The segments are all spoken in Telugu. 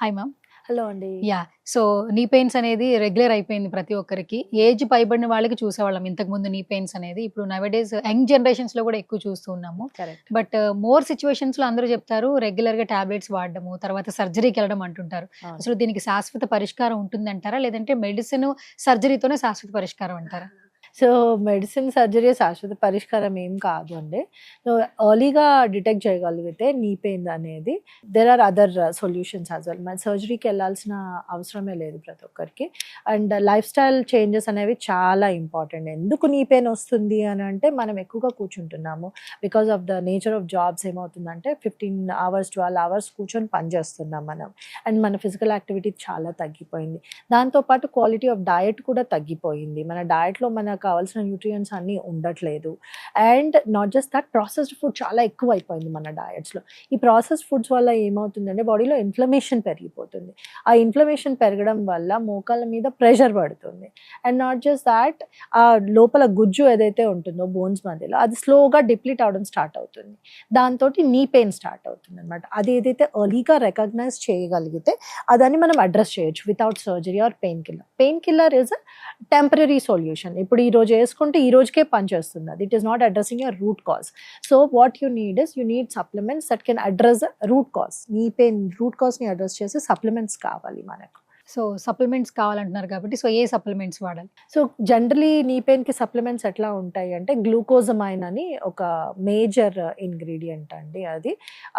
హాయ్ మ్యామ్ హలో అండి. యా సో నీ పెయిన్స్ అనేది రెగ్యులర్ అయిపోయింది ప్రతి ఒక్కరికి. ఏజ్ పైబడిన వాళ్ళకి చూసేవాళ్ళం. ఇంతకు ముందు నీ పెయిన్స్ అనేది. ఇప్పుడు నవడేస్ యంగ్ జనరేషన్స్లో కూడా ఎక్కువ చూస్తూ ఉన్నాము. బట్ మోర్ సిచ్యువేషన్స్లో అందరూ చెప్తారు రెగ్యులర్గా టాబ్లెట్స్ వాడడము తర్వాత సర్జరీకి వెళ్ళడం అంటుంటారు. అసలు దీనికి శాశ్వత పరిష్కారం ఉంటుందంటారా? లేదంటే మెడిసిన్ సర్జరీతోనే శాశ్వత పరిష్కారం అంటారా? సో మెడిసిన్ సర్జరీ శాశ్వత పరిష్కారం ఏం కాదు అండి సో ఎర్లీగా డిటెక్ట్ చేయగలిగితే నీ పెయిన్ అనేది there are other solutions as well మన సర్జరీకి వెళ్ళాల్సిన అవసరమే లేదు ప్రతి ఒక్కరికి. అండ్ లైఫ్ స్టైల్ చేంజెస్ అనేవి చాలా ఇంపార్టెంట్ ఎందుకు నీ పెయిన్ వస్తుంది అని అంటే మనం ఎక్కువగా కూర్చుంటున్నాము. Because of the nature of jobs ఏమవుతుందంటే ఫిఫ్టీన్ అవర్స్ ట్వెల్వ్ అవర్స్ కూర్చొని పనిచేస్తున్నాం మనం. అండ్ మన ఫిజికల్ యాక్టివిటీ చాలా తగ్గిపోయింది. దాంతోపాటు క్వాలిటీ ఆఫ్ డయట్ కూడా తగ్గిపోయింది. మన డయట్లో మన మనకు కావాల్సిన న్యూట్రియంట్స్ అన్నీ ఉండట్లేదు. And not just that processed food చాలా ఎక్కువ అయిపోయింది మన డయట్స్లో ఈ ప్రాసెస్డ్ ఫుడ్స్ వల్ల ఏమవుతుందంటే బాడీలో ఇన్ఫ్లమేషన్ పెరిగిపోతుంది. ఆ ఇన్ఫ్లమేషన్ పెరగడం వల్ల మోకాల మీద ప్రెషర్ పడుతుంది. అండ్ నాట్ జస్ట్ దాట్ ఆ లోపల గుజ్జు ఏదైతే ఉంటుందో బోన్స్ మధ్యలో అది స్లోగా డిప్లీట్ అవడం స్టార్ట్ అవుతుంది. దాంతో నీ పెయిన్ స్టార్ట్ అవుతుంది అనమాట అది ఏదైతే ఎర్లీగా రికగ్నైజ్ చేయగలిగితే అదని మనం అడ్రస్ చేయొచ్చు without surgery or pain killer pain killer is a temporary solution ఇప్పుడు ఈ రోజు వేసుకుంటే ఈ రోజుకే పనిచేస్తుంది. అది it is not addressing your root cause. So what you need is you need supplements that can address root cause. Knee pain root కాజ్ని address చేసే సప్లిమెంట్స్ కావాలి మనకు. సో సప్లిమెంట్స్ కావాలంటున్నారు కాబట్టి సో ఏ సప్లిమెంట్స్ వాడాలి? సో జనరలీ నీ పెయిన్కి సప్లిమెంట్స్ ఎట్లా ఉంటాయి అంటే గ్లూకోజమైన్ అని ఒక మేజర్ ఇంగ్రీడియంట్ అండి అది.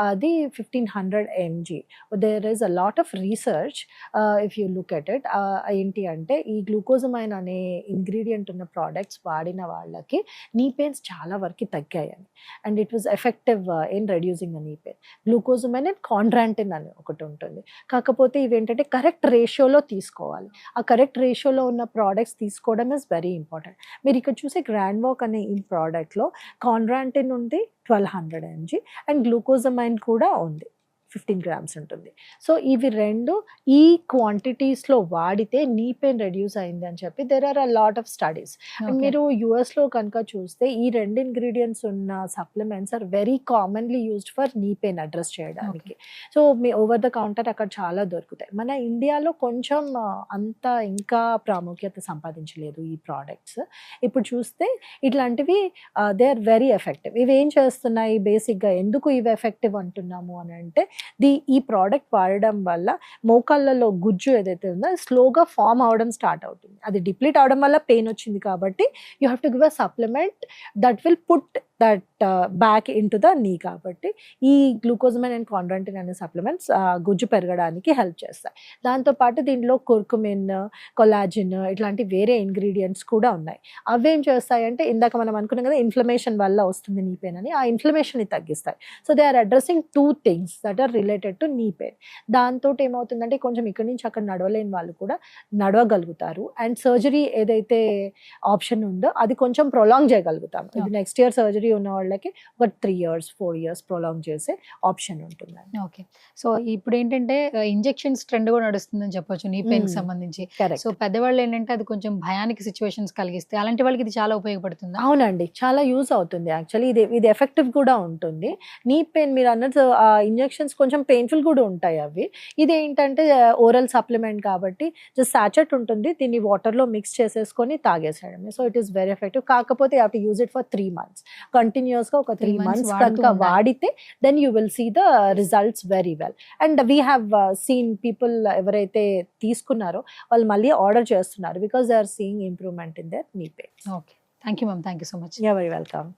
అది fifteen hundred MG. There is a lot of research if you look at it ఏంటి అంటే ఈ గ్లూకోజమైన్ అనే ఇంగ్రీడియంట్ ఉన్న ప్రోడక్ట్స్ వాడిన వాళ్ళకి నీ పెయిన్స్ చాలా వరకు తగ్గాయని. And it was effective in reducing knee pain glucosamine and chondroitin అని ఒకటి ఉంటుంది. కాకపోతే ఇవేంటంటే కరెక్ట్ రేషియోలో తీసుకోవాలి. ఆ కరెక్ట్ రేషియోలో ఉన్న ప్రోడక్ట్స్ తీసుకోవడం ఇస్ వెరీ ఇంపార్టెంట్ మీరు ఇక్కడ చూసే గ్రాండ్ వాక్ అనే ఈ ప్రోడక్ట్లో కాన్రాంటిన్ ఉంది twelve hundred MG and glucosamine కూడా ఉంది. ఫిఫ్టీన్ గ్రామ్స్ ఉంటుంది. సో ఇవి రెండు ఈ క్వాంటిటీస్లో వాడితే నీ పెయిన్ రెడ్యూస్ అయింది అని చెప్పి there are a lot of studies and మీరు యుఎస్లో కనుక చూస్తే ఈ రెండు ఇంగ్రీడియంట్స్ ఉన్న supplements are very commonly used for knee pain address చేయడానికి. సో మీ ఓవర్ ద కౌంటర్ అక్కడ చాలా దొరుకుతాయి. మన ఇండియాలో కొంచెం అంత ఇంకా ప్రాముఖ్యత సంపాదించలేదు ఈ ప్రోడక్ట్స్ ఇప్పుడు చూస్తే ఇట్లాంటివి దే ఆర్ వెరీ ఎఫెక్టివ్ ఇవి ఏం చేస్తున్నాయి? బేసిక్గా ఎందుకు ఇవి ఎఫెక్టివ్ అంటున్నాము అని అంటే ది ఈ ప్రోడక్ట్ వాడడం వల్ల మోకాళ్ళలో గుజ్జు ఏదైతే ఉందో స్లోగా ఫామ్ అవడం స్టార్ట్ అవుతుంది. అది డిప్లీట్ అవడం వల్ల పెయిన్ వచ్చింది కాబట్టి you have to give a supplement that will put that back into the knee కాబట్టి ఈ గ్లూకోజమైన్ అండ్ కాండ్రాంటిన్ అనే సప్లిమెంట్స్ గుజ్జు పెరగడానికి హెల్ప్ చేస్తాయి. దాంతోపాటు దీంట్లో కుర్కుమిన్ కొలాజిన్ ఇట్లాంటి వేరే ఇంగ్రీడియంట్స్ కూడా ఉన్నాయి. అవేం చేస్తాయంటే ఇందాక మనం అనుకున్నాం కదా ఇన్ఫ్లమేషన్ వల్ల వస్తుంది నీ పెయిన్ అని ఆ ఇన్ఫ్లమేషన్ని తగ్గిస్తాయి. So they are addressing two things that are related to knee pain దాంతో ఏమవుతుందంటే కొంచెం ఇక్కడి నుంచి అక్కడ నడవలేని వాళ్ళు కూడా నడవగలుగుతారు. అండ్ సర్జరీ ఏదైతే ఆప్షన్ ఉందో అది కొంచెం ప్రొలాంగ్ చేయగలుగుతాం ఇది. నెక్స్ట్ ఇయర్ సర్జరీ ఉన్న వాళ్ళకి ఒక three years four years prolong చేసే ఆప్షన్ ఉంటుందండి. ఓకే సో ఇప్పుడు ఏంటంటే ఇంజెక్షన్స్ ట్రెండ్ కూడా నడుస్తుందని చెప్పొచ్చు నీ పెయిన్ Mm. సంబంధించి. సో పెద్దవాళ్ళు ఏంటంటే అది కొంచెం భయానికి సిచ్యువేషన్స్ కలిగిస్తే అలాంటి వాళ్ళకి ఇది చాలా ఉపయోగపడుతుంది? అవునండి. చాలా యూజ్ అవుతుంది యాక్చువల్లీ ఇది ఇది ఎఫెక్టివ్ కూడా ఉంటుంది. నీ పెయిన్ మీరు అన్నట్టు ఆ ఇంజెక్షన్స్ కొంచెం పెయిన్ఫుల్ కూడా ఉంటాయి అవి. ఇది ఏంటంటే ఓరల్ సప్లిమెంట్ కాబట్టి జస్ట్ సాచెట్ ఉంటుంది. దీన్ని వాటర్లో మిక్స్ చేసేసుకొని తాగేసేయడమే. So it is very effective కాకపోతే you to use it for three months కంటిన్యూస్గా ఒక త్రీ మంత్స్ కనుక. వాడితే then you will see the results very well and we have seen people ఎవరైతే తీసుకున్నారో వాళ్ళు మళ్ళీ ఆర్డర్ చేస్తున్నారు because they are seeing improvement in their knee pain okay thank you ma'am thank you so much you very welcome